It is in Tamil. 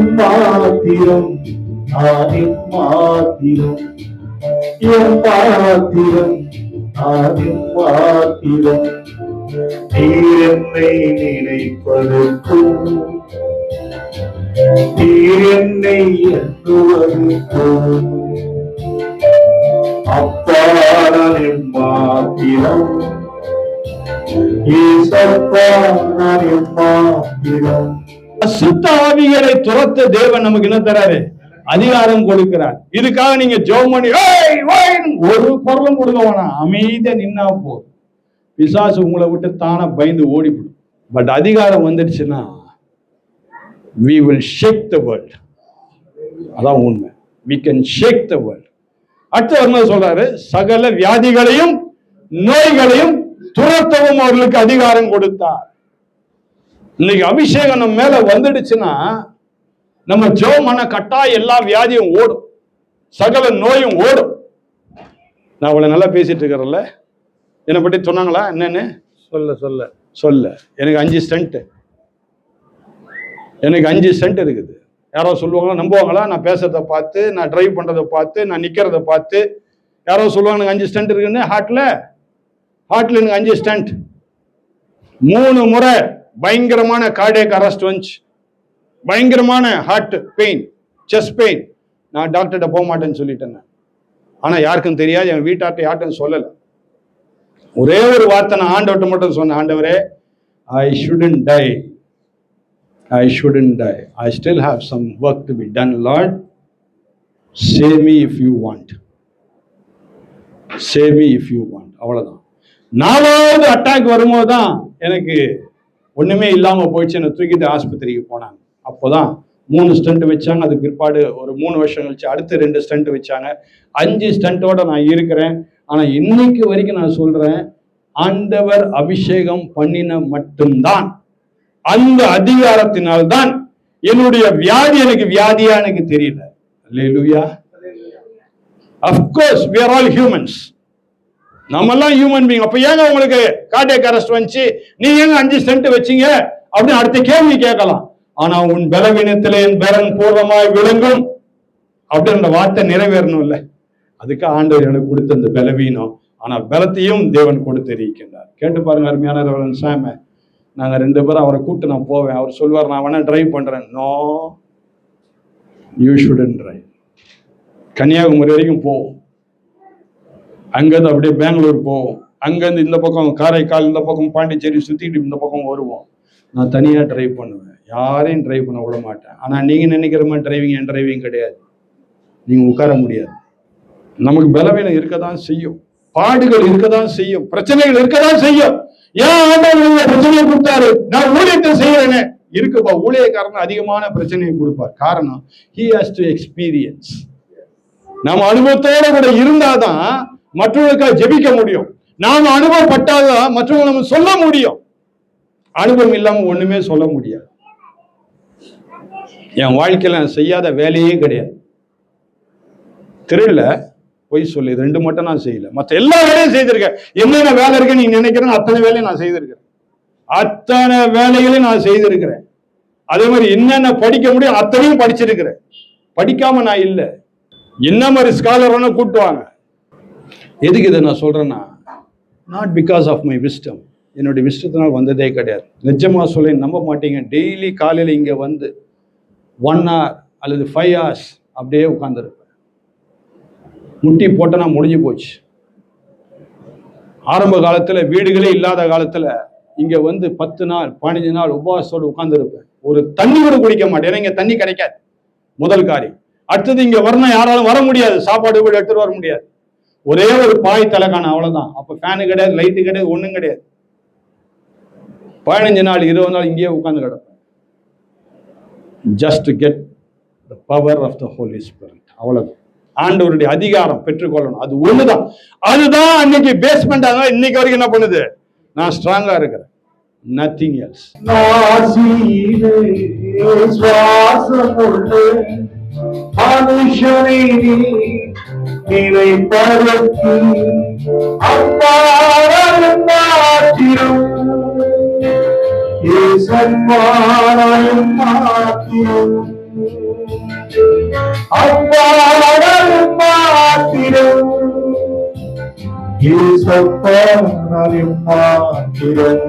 எம்மாத்திரம் நான் எம்மாத்திரம் எம்மாத்திரம் நான் எம்மாத்திரம் நீர் என்னை நினைப்பதற்கும் நீர் என்னை எண்ணுவதற்கும். அப்பா மாத்திரம் எம்மாத்திரம் மாத்திரம். அசுத்த சுத்த ஆவிகளை துரத்த தேவன் நமக்கு என்ன தராரு? அதிகாரம் கொடுக்கிறார். இதுக்காக நீங்க ஜோமணி பண்ணி ஒரு குரலும் கொடுக்க வேணாம். அமைதியா நின்னா போ பிசாசு உங்களை விட்டு தானா பயந்து ஓடிவிடும். பட் அதிகாரம் வந்துடுச்சுன்னா we will shake the world அதான் உண்மை. We can shake the world அடுத்து வரும்போது சொல்றாரு? சகல வியாதிகளையும் நோய்களையும் துரத்தவும் அவர்களுக்கு அதிகாரம் கொடுத்தார். இன்னைக்கு அபிஷேகம் நம்ம மேல வந்துடுச்சுன்னா நம்ம ஜோமான கட்டாயம் எல்லா வியாதியும் ஓடும். சகல நோயும் ஓடும். நான் அவ்வளவு நல்லா பேசிட்டு இருக்கிறேன்ல. என்னை பற்றி சொன்னாங்களா? என்னன்னு? சொல்ல சொல்ல. சொல்ல. எனக்கு அஞ்சு ஸ்டண்ட். எனக்கு அஞ்சு ஸ்டண்ட் இருக்குது. யாரோ சொல்லுவாங்களா? நம்புவாங்களா? நான் பேசுறத பார்த்து நான் டிரைவ் பண்றதை பார்த்து நான் நிக்கிறத பார்த்து. யாரோ சொல்லுவாங்க எனக்கு அஞ்சு ஸ்டண்ட் இருக்குன்னு ஹார்ட்ல ஹார்ட்ல எனக்கு அஞ்சு ஸ்டண்ட். மூணு முறை. பயங்கரமான கார்டியக் அரெஸ்ட் வந்துச்சு. பயங்கரமான ஹார்ட் பெயின் செஸ்ட் பெயின் நான் டாக்டர்கிட்ட போக மாட்டேன்னு சொல்லிட்டேன் ஆனால் யாருக்கும் தெரியாது என் வீட்டார்ட்ட யார்ட்டும் சொல்லலை. ஒரே ஒரு வார்த்தை நான் ஆண்டவர்கிட்ட மட்டும் சொன்னேன் ஆண்டவரே I shouldn't die I shouldn't die I still have some work to be done Lord save me if you want save me if you want அவ்வளோதான் நாலாவது அட்டாக் வரும்போது தான் எனக்கு ஒண்ணுமே இல்லாமல் போயிடுச்சு. என்னை தூக்கிட்டு ஆஸ்பத்திரிக்கு போனாங்க. அப்போதான் மூணு ஸ்டண்ட் வச்சாங்க. அதுக்கு பிற்பாடு ஒரு மூணு வருஷம் கழிச்சு அடுத்து ரெண்டு ஸ்டண்ட் வச்சாங்க. அஞ்சு ஸ்டண்ட்டோட நான் இருக்கிறேன். ஆனால் இன்னைக்கு வரைக்கும் நான் சொல்றேன் ஆண்டவர் அபிஷேகம் பண்ணின மட்டும்தான். அந்த அதிகாரத்தினால்தான் என்னுடைய வியாதி எனக்கு வியாதியா எனக்கு தெரியல. Hallelujah of course we are all humans நம்மெல்லாம் ஹியூமன் பீங் அப்ப ஏங்க உங்களுக்கு கார்டியக் அரெஸ்ட் வந்துச்சு? நீ ஏங்க அஞ்சு சென்ட் வச்சீங்க? அப்படின்னு அடுத்த கேள்வி கேட்கலாம். ஆனா உன் பலவீனத்திலே என் பலன் பூர்வமாய் விளங்கும். அப்படின்ற வார்த்தை நிறைவேறணும் இல்லை. அதுக்கு ஆண்டவர் எனக்கு கொடுத்த இந்த பலவீனம். ஆனா பலத்தையும் தேவன் கொடுத்திருக்கின்றார். கேட்டு பாருங்க அருமையான ரெவரன் சாம. நாங்க ரெண்டு பேரும் அவரை கூப்பிட்டு நான் போவேன். அவர் சொல்வார் நான் வேணா டிரைவ் பண்றேன். No you shouldn't drive Kanyakumari வரைக்கும் போவோம் அங்கேருந்து அப்படியே பெங்களூர் போவோம். அங்கேருந்து இந்த பக்கம் காரைக்கால் இந்த பக்கம் பாண்டிச்சேரி சுற்றிக்கிட்டு இந்த பக்கம் வருவோம். நான் தனியாக டிரைவ் பண்ணுவேன். யாரையும் டிரைவ் பண்ண விட மாட்டேன். ஆனால் நீங்கள் நினைக்கிற மாதிரி டிரைவிங் என் டிரைவிங் கிடையாது. நீங்கள் உட்கார முடியாது. நமக்கு பலவீனம் இருக்க தான் செய்யும். பாடுகள் இருக்க தான் செய்யும். பிரச்சனைகள் இருக்க தான் செய்யும். ஏன் ஆண்டவர் பிரச்சனையை கொடுத்தாரு? நான் ஊழியத்தை செய்யறேனே. இருக்குப்பா ஊழியக்காரன் அதிகமான பிரச்சனையை கொடுப்பார். காரணம் ஹி ஹாஸ் டு எக்ஸ்பீரியன்ஸ் நம்ம அனுபவத்தோட கூட இருந்தாதான் மற்றவர்களுக்காக ஜெபிக்க முடியும். நாம் அனுபவப்பட்டாதான் மற்றவங்க நம்ம சொல்ல முடியும். அனுபவம் இல்லாம ஒண்ணுமே சொல்ல முடியாது. என் வாழ்க்கையில நான் செய்யாத வேலையே கிடையாது. திருடல பொய் சொல்லி இது ரெண்டு மட்டும் நான் செய்யல. மற்ற எல்லா வேலையும் செய்திருக்கேன். என்னென்ன வேலை இருக்கு நீ நினைக்கிறேன் அத்தனை வேலையும் நான் செய்திருக்கிறேன். அத்தனை வேலைகளையும் நான் செய்திருக்கிறேன். அதே மாதிரி என்னென்ன படிக்க முடியும் அத்தனையும் படிச்சிருக்கிறேன். படிக்காம நான் இல்லை. என்ன மாதிரி ஸ்காலர் வேணா கூப்பிட்டு வாங்க? எதுக்கு இதை நான் சொல்கிறேன்னா not because of my wisdom என்னுடைய விஸ்டத்தினால் வந்ததே கிடையாது. நிஜமாக சொல்லி நம்ப மாட்டீங்க. டெய்லி காலையில் இங்கே வந்து ஒன் ஹவர் அல்லது ஃபைவ் ஹவர்ஸ் அப்படியே உட்காந்துருப்பேன் முட்டி போட்டனா முடிஞ்சு போச்சு. ஆரம்ப காலத்தில் வீடுகளே இல்லாத காலத்தில் இங்கே வந்து பத்து நாள் பதினஞ்சு நாள் உபவாசத்தோடு உட்காந்துருப்பேன் ஒரு தண்ணி கூட குடிக்க மாட்டேன். ஏன்னா இங்கே தண்ணி கிடைக்காது. முதல் காரியம். அடுத்தது இங்கே வரணும் யாராலும் வர முடியாது. சாப்பாடு கூட எடுத்துகிட்டு வர முடியாது. ஒரே ஒரு பாய் தலைக்கான அவ்வளவுதான். அப்ப ஃபேனு கிடையாது லைட்டு கிடையாது ஒண்ணும் கிடையாது. பதினஞ்சு நாள் இருபது நாள் இங்கேயே உட்கார்ந்து கிடப்பேன். Just get the power of the Holy Spirit அவ்வளவுதான். ஆண்டவருடைய அதிகாரம் பெற்றுக்கொள்ளணும். அது ஒண்ணுதான். அதுதான் அன்னைக்கு பேஸ்மெண்ட் அதனால இன்னைக்கு வரைக்கும் என்ன பண்ணுது? நான் ஸ்ட்ராங்கா இருக்கிறேன். நத்திங் எல்ஸ் நாசியிலே மனுஷனை நீ நினைப்பதற்கு அப்பாரம் மாத்திரம் ஏசன்மாரம் மாத்திரம் அப்பா நான் எம்மாத்திரம் ஏசப்பா நான் எம்மாத்திரம்